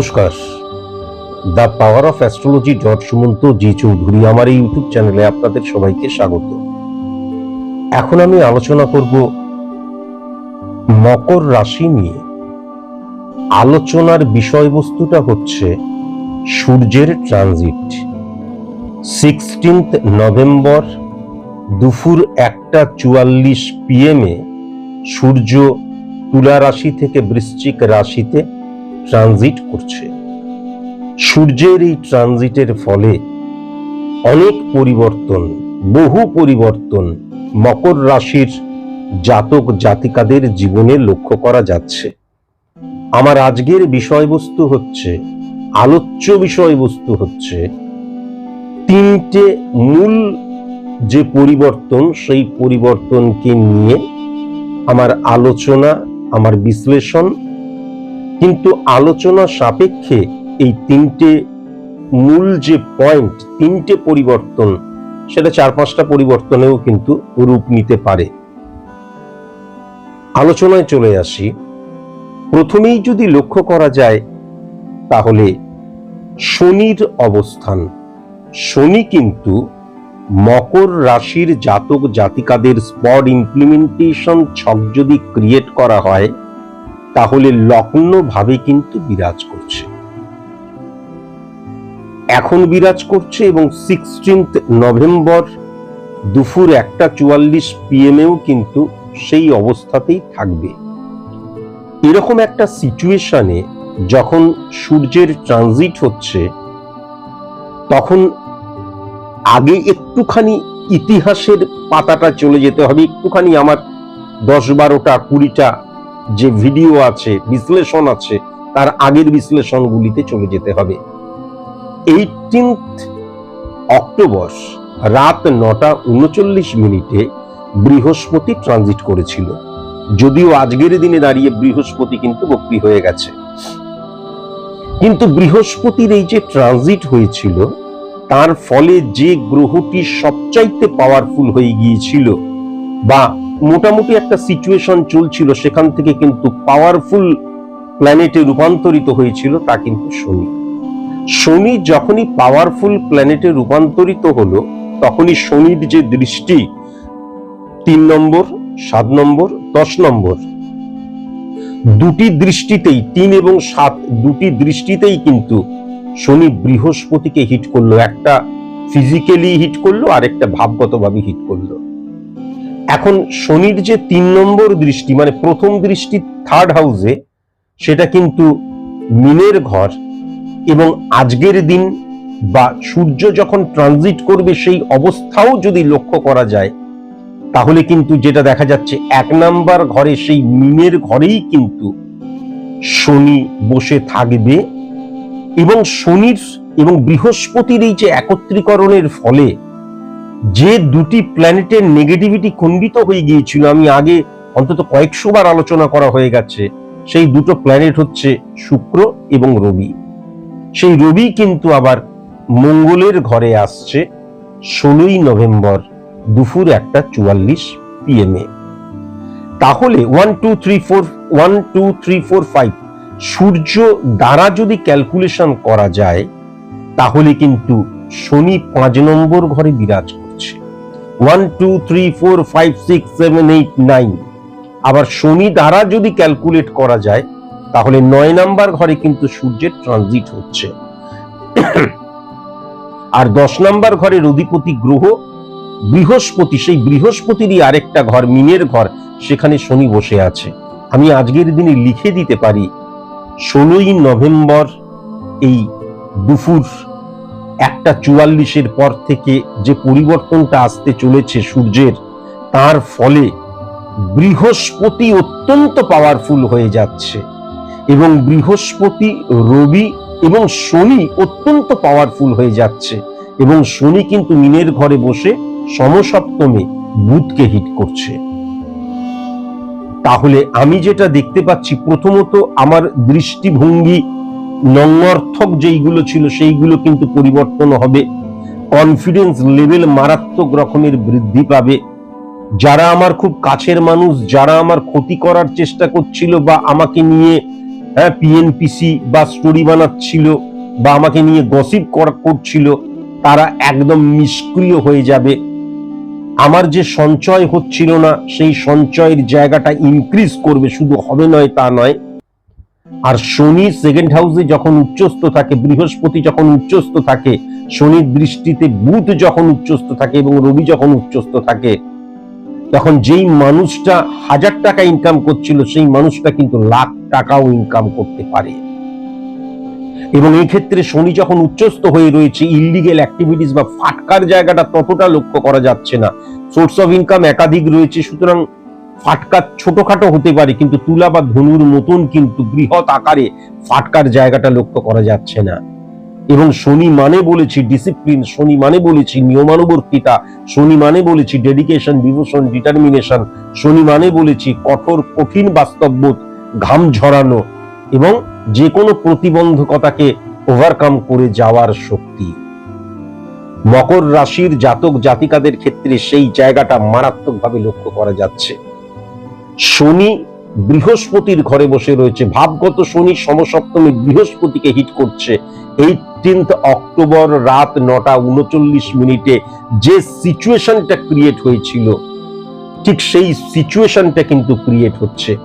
নমস্কার। The power of astrology dot Sumanta ji Chowdhury আমার এই ইউটিউব চ্যানেলে আপনাদের সবাইকে স্বাগত। এখন আমি আলোচনা করব মকর রাশি নিয়ে। আলোচনার বিষয়বস্তুটা হচ্ছে সূর্যের ট্রানজিট। সিক্সটিন্থ নভেম্বর দুপুর একটা চুয়াল্লিশ পিএমে সূর্য তুলা রাশি থেকে বৃশ্চিক রাশিতে ট্রানজিট করছে। সূর্যের এই ট্রানজিটের ফলে অনেক পরিবর্তন, বহু পরিবর্তন মকর রাশির জাতক জাতিকাদের জীবনে লক্ষ্য করা যাচ্ছে। আমার আজকের বিষয়বস্তু হচ্ছে, আলোচ্য বিষয়বস্তু হচ্ছে, তিনটে মূল যে পরিবর্তন, সেই পরিবর্তনকে নিয়ে আমার আলোচনা, আমার বিশ্লেষণ কিন্তু আলোচনা সাপেক্ষে এই তিনটে মূল যে পয়েন্ট তিনটে পরিবর্তন, সেটা চার পাঁচটা পরিবর্তনেও কিন্তু রূপ নিতে পারে। আলোচনায় চলে আসি। প্রথমেই যদি লক্ষ্য করা যায়, তাহলে শনির অবস্থান। শনি কিন্তু মকর রাশির জাতক জাতিকাদের স্পট ইমপ্লিমেন্টেশন ছক যদি ক্রিয়েট করা হয় তাহলে লগ্ন ভাবে কিন্তু বিরাজ করছে। এখন বিরাজ করছে এবং সিক্সটিন্থ নভেম্বর দুপুর একটা চুয়াল্লিশ পিএমেও কিন্তু সেই অবস্থাতেই থাকবে। এরকম একটা সিচুয়েশনে যখন সূর্যের ট্রানজিট হচ্ছে, তখন আগে একটুখানি ইতিহাসের পাতাটা চলে যেতে হবে, একটুখানি আমার দশ বারোটা, কুড়িটা যে ভিডিও আছে, বিশ্লেষণ আছে, তার আগের বিশ্লেষণগুলিতে চলে যেতে হবে। এইটিনথ অক্টোবর রাত নটা উনচল্লিশ মিনিটে বৃহস্পতি ট্রানজিট করেছিল। যদিও আজকের দিনে দাঁড়িয়ে বৃহস্পতি কিন্তু বক্রি হয়ে গেছে। কিন্তু বৃহস্পতির এই যে ট্রানজিট হয়েছিল, তার ফলে যে গ্রহটি সবচাইতে পাওয়ারফুল হয়ে গিয়েছিল বা মোটামুটি একটা সিচুয়েশন চলছিল, সেখান থেকে কিন্তু পাওয়ারফুল প্ল্যানেটে রূপান্তরিত হয়েছিল, তা কিন্তু শনি। শনি যখনই পাওয়ারফুল প্ল্যানেটে রূপান্তরিত হলো, তখনই শনির যে দৃষ্টি, তিন নম্বর, সাত নম্বর, দশ নম্বর, দুটি দৃষ্টিতেই, তিন এবং সাত দুটি দৃষ্টিতেই কিন্তু শনি বৃহস্পতিকে হিট করল। একটা ফিজিক্যালি হিট করল আর একটা ভাবগতভাবে হিট করল। এখন শনির যে তিন নম্বর দৃষ্টি মানে প্রথম দৃষ্টি থার্ড হাউসে সেটা কিন্তু মিনের ঘর এবং আজকের দিন বা সূর্য যখন ট্রানজিট করবে সেই অবস্থাও যদি লক্ষ্য করা যায়, তাহলে কিন্তু যেটা দেখা যাচ্ছে এক নাম্বার ঘরে সেই মিনের ঘরেই কিন্তু শনি বসে থাকবে এবং শনির এবং বৃহস্পতির এই যে একত্রীকরণের ফলে যে দুটি প্ল্যানেটের নেগেটিভিটি খণ্ডিত হয়ে গিয়েছিল, আমি আগে অন্তত কয়েকশো বার আলোচনা করা হয়ে গেছে, সেই দুটো প্ল্যানেট হচ্ছে শুক্র এবং রবি। সেই রবি কিন্তু আবার মঙ্গলের ঘরে আসছে ষোলোই নভেম্বর দুপুর একটা চুয়াল্লিশ পিএমএ তাহলে one two three four one two three four five সূর্য দ্বারা যদি ক্যালকুলেশন করা যায়, তাহলে কিন্তু শনি পাঁচ নম্বর ঘরে বিরাজ one two three four five six seven eight nine আবার শনি দ্বারা যদি ক্যালকুলেট করা যায়, তাহলে নয় নাম্বার ঘরে কিন্তু সূর্যের ট্রানজিট হচ্ছে। আর দশ নাম্বার ঘরের অধিপতি গ্রহ, বৃহস্পতি, সেই বৃহস্পতিরই আরেকটা ঘর, মিনের ঘর, সেখানে শনি বসে আছে। আমি আজকের দিনে লিখে দিতে পারি, ষোলোই নভেম্বর এই দুপুর একটা চুয়াল্লিশের পর থেকে যে পরিবর্তনটা আসতে চলেছে সূর্যের, তার ফলে বৃহস্পতি অত্যন্ত পাওয়ারফুল হয়ে যাচ্ছে এবং বৃহস্পতি, রবি এবং শনি অত্যন্ত পাওয়ারফুল হয়ে যাচ্ছে এবং শনি কিন্তু মিনের ঘরে বসে সমসপ্তমে বুধকে হিট করছে। তাহলে আমি যেটা দেখতে পাচ্ছি প্রথমত আমার দৃষ্টিভঙ্গি নঙ্গর্থক যেইগুলো ছিল, সেইগুলো কিন্তু পরিবর্তন হবে। কনফিডেন্স লেভেল মারাত্মক রকমের বৃদ্ধি পাবে। যারা আমার খুব কাছের মানুষ, যারা আমার ক্ষতি করার চেষ্টা করছিল বা আমাকে নিয়ে হ্যাঁ পিএনপিসি বা স্টোরি বানাচ্ছিল বা আমাকে নিয়ে গসিপ করছিল, তারা একদম নিষ্ক্রিয় হয়ে যাবে। আমার যে সঞ্চয় হচ্ছিল না, সেই সঞ্চয়ের জায়গাটা ইনক্রিজ করবে, শুধু হবে নয় তা নয়। আর শনি সেকেন্ড হাউসে যখন উচ্চস্থ থাকে, বৃহস্পতি যখন উচ্চস্থ থাকে, শনির দৃষ্টিতে বুধ যখন উচ্চস্থ থাকে এবং রবি যখন উচ্চস্থ থাকে, তখন যেই মানুষটা হাজার টাকা ইনকাম করছিল, সেই মানুষটা কিন্তু লাখ টাকাও ইনকাম করতে পারে। এবং এই ক্ষেত্রে শনি যখন উচ্চস্থ হয়ে রয়েছে ইলিগেল অ্যাক্টিভিটিস বা ফাটকার জায়গাটা ততটা লক্ষ্য করা যাচ্ছে না। সোর্স অফ ইনকাম একাধিক রয়েছে, সুতরাং ফাটকা ছোটখাটো হতে পারে, কিন্তু তুলা বা ধনুর মতন কিন্তু বৃহৎ আকারে ফাটকার জায়গাটা লক্ষ্য করা যাচ্ছে না। এবং শনি মানে বলেছি ডিসিপ্লিন শনি মানে বলেছি নিয়মানুবর্তিতা, শনি মানে বলেছি ডেডিকেশন ডিভোশন ডিটারমিনেশন শনি মানে বলেছি কঠোর, কঠিন বাস্তববোধ, ঘাম ঝরানো এবং যে কোনো প্রতিবন্ধকতাকে ওভারকাম করে যাওয়ার শক্তি। মকর রাশির জাতক জাতিকাদের ক্ষেত্রে সেই জায়গাটা মারাত্মকভাবে লক্ষ্য করা যাচ্ছে। শনি বৃহস্পতির ঘরে বসে রয়েছে। ভাবগত শনি সমসপ্তমী বৃহস্পতিকে হিট করছে। এইটিন্থ অক্টোবর রাত নটা উনচল্লিশ মিনিটে যে সিচুয়েশনটা ক্রিয়েট হয়েছিল, ঠিক সেই সিচুয়েশনটা কিন্তু ক্রিয়েট হচ্ছে।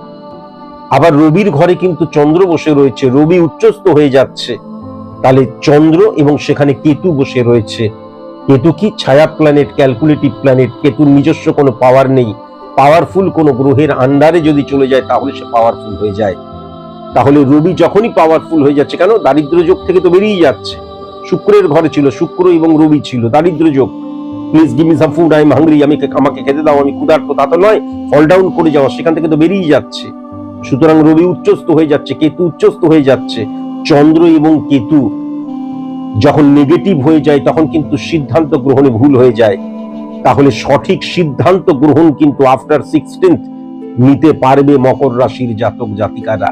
আবার রবির ঘরে কিন্তু চন্দ্র বসে রয়েছে। রবি উচ্চস্থ হয়ে যাচ্ছে। তাহলে চন্দ্র এবং সেখানে কেতু বসে রয়েছে। কেতু কি ছায়া প্ল্যানেট ক্যালকুলেটিভ প্ল্যানেট কেতুর নিজস্ব কোনো পাওয়ার নেই। পাওয়ারফুল কোনো গ্রহের আন্ডারে যদি চলে যায়, তাহলে সে পাওয়ারফুল হয়ে যায়। তাহলে রবি যখনই পাওয়ারফুল হয়ে যাচ্ছে, কেন? দারিদ্র যোগ থেকে তো বেরিয়ে যাচ্ছে। শুক্রের ঘরে ছিল, শুক্র এবং রবি ছিল, দারিদ্র যোগ। Please give me some food I hungry আমি আমাকে খেতে দাও, আমি ক্ষুধার্ত, তা তো নয়। ফল ডাউন করে যাওয়া, সেখান থেকে তো বেরিয়ে যাচ্ছে। সুতরাং রবি উচ্চস্ত হয়ে যাচ্ছে, কেতু উচ্চস্ত হয়ে যাচ্ছে। চন্দ্র এবং কেতু যখন নেগেটিভ হয়ে যায়, তখন কিন্তু সিদ্ধান্ত গ্রহণে ভুল হয়ে যায়। তাহলে সঠিক সিদ্ধান্ত গ্রহণ কিন্তু আফটার সিক্সটিন্থ নিতে পারবে মকর রাশির জাতক জাতিকারা।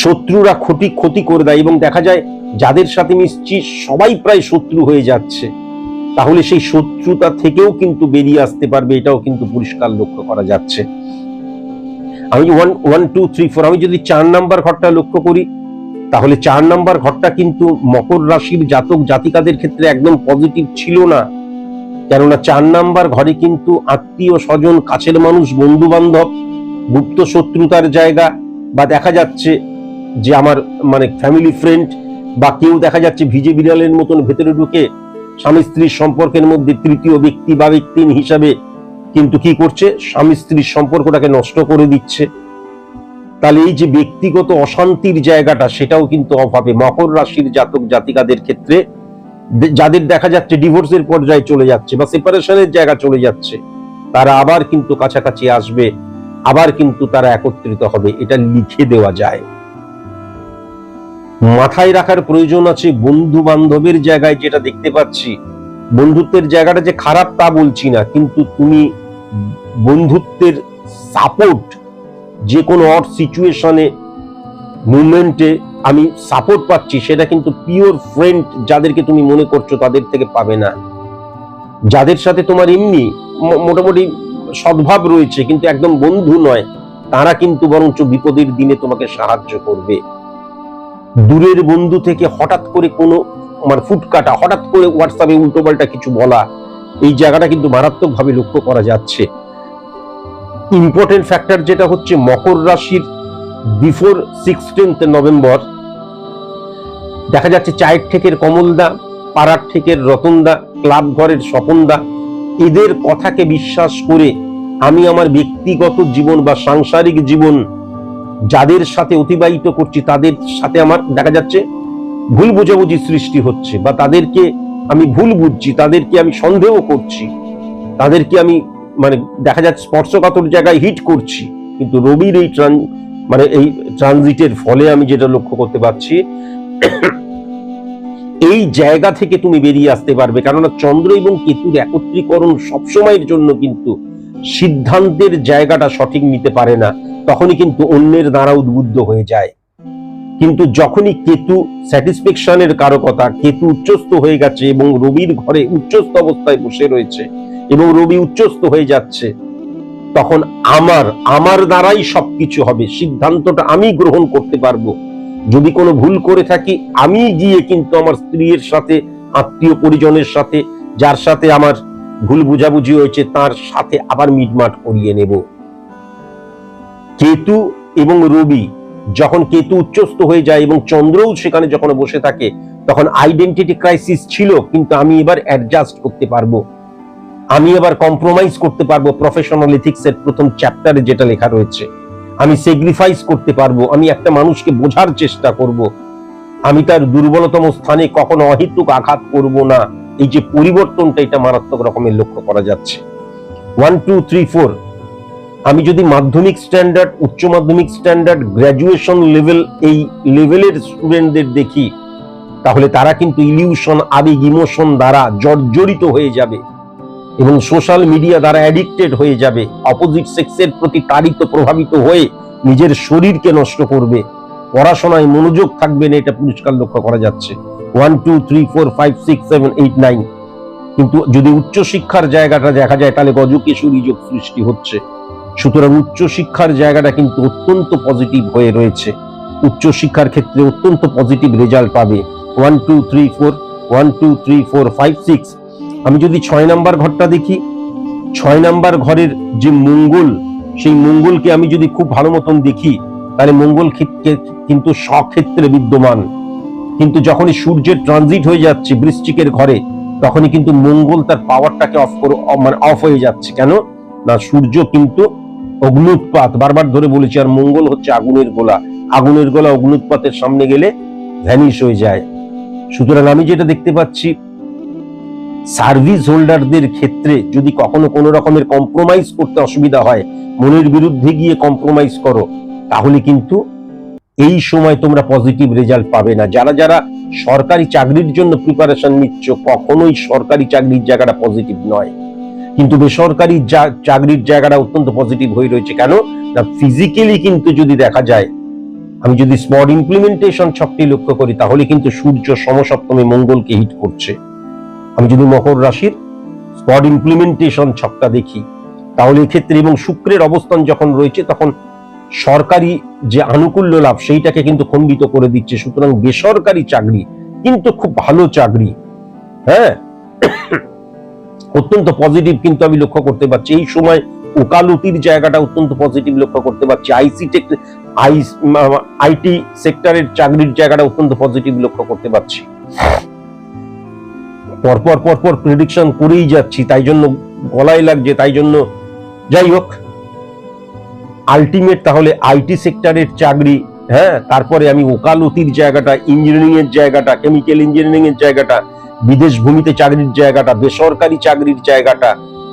শত্রুরা ক্ষতি ক্ষতি করে দেয় এবং দেখা যায় যাদের সাথে মিশছি সবাই প্রায় শত্রু হয়ে যাচ্ছে। তাহলে সেই শত্রুতা থেকেও কিন্তু বেরিয়ে আসতে পারবে, এটাও কিন্তু পরিষ্কার লক্ষ্য করা যাচ্ছে। আমি one one two three four আমি যদি চার নাম্বার ঘরটা লক্ষ্য করি, তাহলে চার নাম্বার ঘরটা কিন্তু মকর রাশির জাতক জাতিকাদের ক্ষেত্রে একদম পজিটিভ ছিল না। কেননা চার নাম্বার ঘরে কিন্তু আত্মীয় স্বজন, কাছের মানুষ বন্ধু বান্ধব গুপ্ত শত্রুতার জায়গা বা দেখা যাচ্ছে যে আমার মানে ফ্যামিলি ফ্রেন্ড বা কেউ দেখা যাচ্ছে ভিজে বিড়ালের মতন ভেতরে ঢুকে স্বামী স্ত্রীর সম্পর্কের মধ্যে তৃতীয় ব্যক্তি বা ব্যক্তি হিসাবে কিন্তু কি করছে? স্বামী স্ত্রীর সম্পর্কটাকে নষ্ট করে দিচ্ছে। তাহলে এই যে ব্যক্তিগত অশান্তির জায়গাটা, সেটাও কিন্তু অভাবে। মকর রাশির জাতক জাতিকাদের ক্ষেত্রে যাদের দেখা যাচ্ছে ডিভোর্সের পর্যায়ে চলে যাচ্ছে বা সেপারেশনের জায়গা চলে যাচ্ছে, তারা আবার কিন্তু কাছাকাছি আসবে, আবার কিন্তু তারা একত্রিত হবে। এটা লিখে দেওয়া যায়। মাথায় রাখার প্রয়োজন আছে বন্ধু বান্ধবের জায়গায় যেটা দেখতে পাচ্ছি। বন্ধুত্বের জায়গাটা যে খারাপ তা বলছি না, কিন্তু তুমি বন্ধুত্বের সাপোর্ট যে কোনো অড সিচুয়েশনে মুভমেন্টে আমি সাপোর্ট পাচ্ছি, সেটা কিন্তু পিওর ফ্রেন্ড যাদেরকে তুমি মনে করছ তাদের থেকে পাবে না। যাদের সাথে তোমার এমনি মোটামুটি সদ্ভাব রয়েছে, কিন্তু একদম বন্ধু নয়, তারা কিন্তু বরঞ্চ বিপদের দিনে তোমাকে সাহায্য করবে। দূরের বন্ধু থেকে হঠাৎ করে কোনো মানে ফুটকাটা হঠাৎ করে হোয়াটসঅ্যাপে উল্টোপাল্টা কিছু বলা, এই জায়গাটা কিন্তু মারাত্মকভাবে লক্ষ্য করা যাচ্ছে। ইম্পর্টেন্ট ফ্যাক্টর যেটা হচ্ছে মকর রাশির বিফোর সিক্সটিন্থ নভেম্বর দেখা যাচ্ছে চায়ের ঠেকের কমলদা, পাড়ার ঠেকের রতনদা, ক্লাব ঘরের স্বপনদা এদের কথাকে বিশ্বাস করে আমি আমার ব্যক্তিগত জীবন বা সাংসারিক জীবন যাদের সাথে অতিবাহিত করছি, তাদের সাথে আমার দেখা যাচ্ছে ভুল বোঝাবুঝি সৃষ্টি হচ্ছে বা তাদেরকে আমি ভুল বুঝছি, তাদেরকে আমি সন্দেহ করছি, তাদেরকে আমি মানে দেখা যাচ্ছে স্পর্শকাতর জায়গায় হিট করছি। কিন্তু রবির এই ট্রান মানে এই ট্রানজিটের ফলে আমি যেটা লক্ষ্য করতে পারছি এই জায়গা থেকে তুমি বেরিয়ে আসতে পারবে। কেননা চন্দ্র এবং কেতুর একত্রীকরণ সবসময়ের জন্য কিন্তু সিদ্ধান্তের জায়গাটা সঠিক নিতে পারে না। তখনই কিন্তু অন্যের দ্বারা উদ্বুদ্ধ হয়ে যায়। কিন্তু যখনই কেতু স্যাটিসফ্যাকশনের কারকতা, কেতু উচ্চস্থ হয়ে গেছে এবং রবির ঘরে উচ্চস্থ অবস্থায় বসে রয়েছে এবং রবি উচ্চস্ত হয়ে যাচ্ছে, তখন আমার আমার দ্বারাই সবকিছু হবে। সিদ্ধান্তটা আমি গ্রহণ করতে পারব। যদি কোনো ভুল করে থাকি, আমি গিয়ে কিন্তু আমার স্ত্রীর সাথে, আত্মীয় পরিজনের সাথে, যার সাথে আমার ভুল বুঝাবুঝি হয়েছে, তার সাথে আবার মিটমাট করিয়ে নেব। কেতু এবং রবি যখন কেতু উচ্চস্থ হয়ে যায় এবং চন্দ্রও সেখানে যখন বসে থাকে, তখন আইডেন্টিটি ক্রাইসিস ছিল, কিন্তু আমি এবার অ্যাডজাস্ট করতে পারব। আমি এবার কম্প্রোমাইজ করতে পারব প্রফেশনাল এথিক্স এর প্রথম চ্যাপ্টারে যেটা লেখা রয়েছে। আমি সেগ্রিফাইস করতে পারব, আমি একটা মানুষকে বোঝার চেষ্টা করব। আমি তার দুর্বলতম স্থানে কখনো অহিতুক আঘাত করব না। এই যে পরিবর্তনটা, এটা মারাত্মক রকমের লক্ষ্য করা যাচ্ছে। ওয়ান টু থ্রি ফোর আমি যদি মাধ্যমিক স্ট্যান্ডার্ড উচ্চ মাধ্যমিক স্ট্যান্ডার্ড গ্র্যাজুয়েশন লেভেল এই লেভেলের স্টুডেন্টদের দেখি, তাহলে তারা কিন্তু ইলিউশন আবেগ ইমোশন দ্বারা জর্জরিত হয়ে যাবে। এবং সোশ্যাল মিডিয়া দ্বারা অ্যাডিক্টেড হয়ে যাবে। অপোজিট সেক্সের প্রতি তাড়িত প্রভাবিত হয়ে নিজের শরীরকে নষ্ট করবে। পড়াশোনায় মনোযোগ থাকবে না, এটা পুরস্কার লক্ষ্য করা যাচ্ছে। One two three four five six seven eight nine কিন্তু যদি উচ্চ শিক্ষার জায়গাটা দেখা যায়, তাহলে গজকেশরী যোগ সৃষ্টি হচ্ছে। সুতরাং উচ্চ শিক্ষার জায়গাটা কিন্তু অত্যন্ত পজিটিভ হয়ে রয়েছে। উচ্চ শিক্ষার ক্ষেত্রে অত্যন্ত পজিটিভ রেজাল্ট পাবে। One two three four one two three four five six আমি যদি ছয় নাম্বার ঘরটা দেখি, ছয় নাম্বার ঘরের যে মঙ্গল, সেই মঙ্গলকে আমি যদি খুব ভালো মতন দেখি, তাহলে মঙ্গল কিন্তু স্বক্ষেত্রে বিদ্যমান। কিন্তু যখনই সূর্যের ট্রানজিট হয়ে যাচ্ছে বৃশ্চিকের ঘরে, তখনই কিন্তু মঙ্গল তার পাওয়ারটাকে অফ করে মানে অফ হয়ে যাচ্ছে। কেন? না, সূর্য কিন্তু অগ্নুৎপাত, বারবার ধরে বলেছি, আর মঙ্গল হচ্ছে আগুনের গোলা। আগুনের গোলা অগ্নুৎপাতের সামনে গেলে ভ্যানিশ হয়ে যায়। সুতরাং আমি যেটা দেখতে পাচ্ছি সার্ভিস হোল্ডারদের ক্ষেত্রে যদি কখনো কোনো রকমের কম্প্রোমাইজ করতে অসুবিধা হয়, মনের বিরুদ্ধে গিয়ে কম্প্রোমাইজ করো, তাহলে কিন্তু এই সময় তোমরা পজিটিভ রেজাল্ট পাবে না। যারা যারা সরকারি চাকরির জন্য প্রিপারেশন নিচ্ছ, কখনোই সরকারি চাকরির জায়গাটা পজিটিভ নয়। কিন্তু বেসরকারি চাকরির জায়গাটা অত্যন্ত পজিটিভ হয়ে রয়েছে। কেন? না ফিজিক্যালি কিন্তু যদি দেখা যায়, আমি যদি স্মট ইমপ্লিমেন্টেশন ছকটি লক্ষ্য করি, তাহলে কিন্তু সূর্য সমসপ্তমে মঙ্গলকে হিট করছে। আমি যদি মকর রাশির স্পট ইমপ্লিমেন্টেশন ছকটা দেখি, তাহলে এক্ষেত্রে এবং শুক্রের অবস্থান যখন রয়েছে, তখন সরকারি যে আনুকূল্য লাভ, সেইটাকে কিন্তু খণ্ডিত করে দিচ্ছে। সুতরাং বেসরকারি চাকরি কিন্তু খুব ভালো চাকরি। হ্যাঁ? অত্যন্ত পজিটিভ কিন্তু আমি লক্ষ্য করতে পারছি। এই সময় ওকালতির জায়গাটা অত্যন্ত পজিটিভ লক্ষ্য করতে পারছি। আইসি টেক আইটি সেক্টরের চাকরির জায়গাটা অত্যন্ত পজিটিভ লক্ষ্য করতে পারছি। পরপর পরপর প্রেডিকশন করেই যাচ্ছি, তাই জন্য গলায় লাগছে, তাই জন্য যাই হোক আলটিমেট তাহলে আইটি সেক্টরের চাকরি হ্যাঁ তারপরে আমি ওকালতির জায়গাটা ইঞ্জিনিয়ারিং এর জায়গাটা কেমিক্যাল ইঞ্জিনিয়ারিং এর জায়গাটা, বিদেশ ভূমিতে চাকরির জায়গাটা, বেসরকারি চাকরির জায়গাটা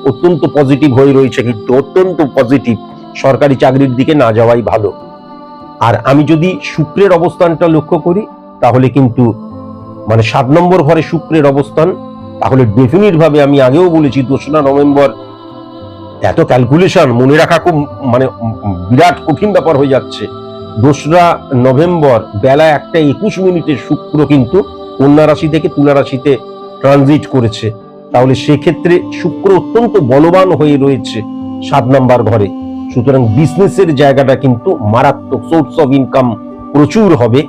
অত্যন্ত পজিটিভ হয়ে রয়েছে, কিন্তু অত্যন্ত পজিটিভ সরকারি চাকরির দিকে না যাওয়াই ভালো। আর আমি যদি শুক্রের অবস্থানটা লক্ষ্য করি, তাহলে কিন্তু মানে সাত নম্বর ঘরে শুক্রের অবস্থান, তাহলে ডেফিনিট ভাবে আমি আগেও বলেছি দোসরা নভেম্বর, এত ক্যালকুলেশন মনে রাখা খুব মানে বিরাট কঠিন ব্যাপার হয়ে যাচ্ছে। দোসরা নভেম্বর বেলা একটা একুশ মিনিটে শুক্র কিন্তু কন্যা রাশি থেকে তুলা রাশিতে ট্রানজিট করেছে। তাহলে সেক্ষেত্রে শুক্র অত্যন্ত বলবান হয়ে রয়েছে সাত নাম্বার ঘরে। সুতরাং বিজনেসের জায়গাটা কিন্তু মারাত্মক সোর্স অফ ইনকাম প্রচুর হবে।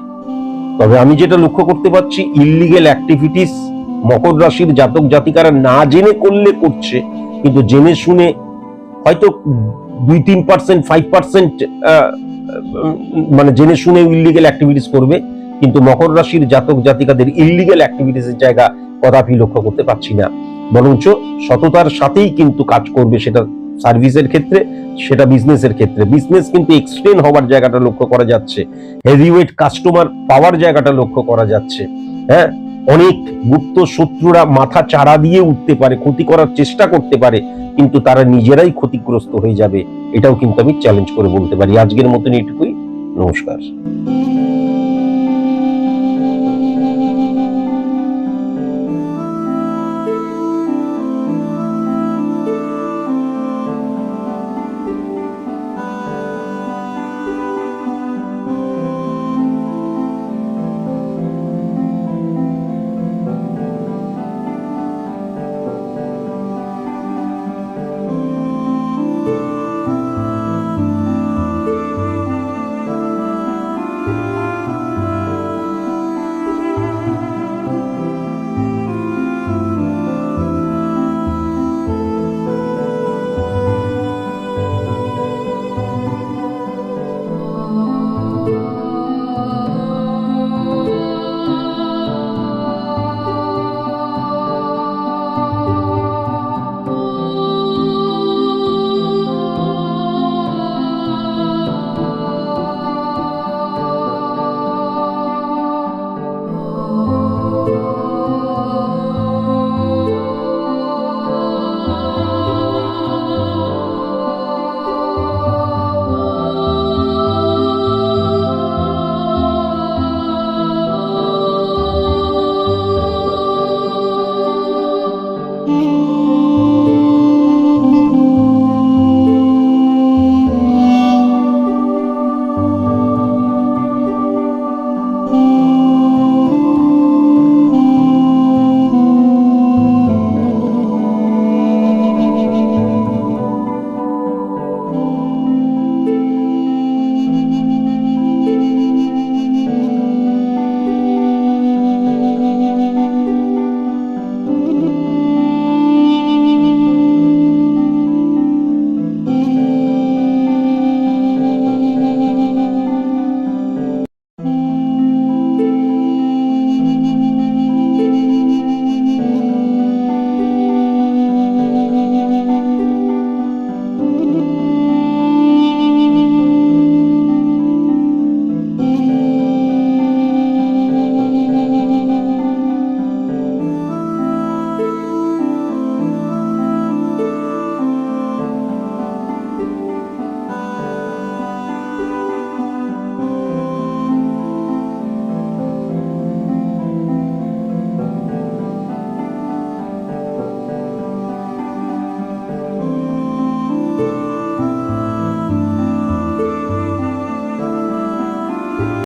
তবে আমি যেটা লক্ষ্য করতে পারছি ইলিগেল অ্যাক্টিভিটিস মকর রাশির জাতক জাতিকারা না জেনে করলে করছে, কিন্তু জেনে শুনে হয়তো দুই তিন পার্সেন্ট ফাইভ পার্সেন্ট মানে জেনে শুনে ইলিগেল অ্যাক্টিভিটিস করবে, কিন্তু মকর রাশির জাতক জাতিকাদের ইলিগেল অ্যাক্টিভিটিসের জায়গা কদাপি লক্ষ্য করতে পারছি না। বরঞ্চ সততার সাথেই কিন্তু কাজ করবে সেটা সার্ভিসের ক্ষেত্রে সেটা বিজনেসের ক্ষেত্রে। বিজনেস কিন্তু এক্সটেন্ড হওয়ার জায়গাটা লক্ষ্য করা যাচ্ছে। হেভিওয়েট কাস্টমার পাওয়ার জায়গাটা লক্ষ্য করা যাচ্ছে। হ্যাঁ? অনেক গুপ্ত শত্রুরা মাথা চারা দিয়ে উঠতে পারে, ক্ষতি করার চেষ্টা করতে পারে, কিন্তু তারা নিজেরাই ক্ষতিগ্রস্ত হয়ে যাবে, এটাও কিন্তু আমি চ্যালেঞ্জ করে বলতে পারি। আজকের মতন এটুকুই। নমস্কার।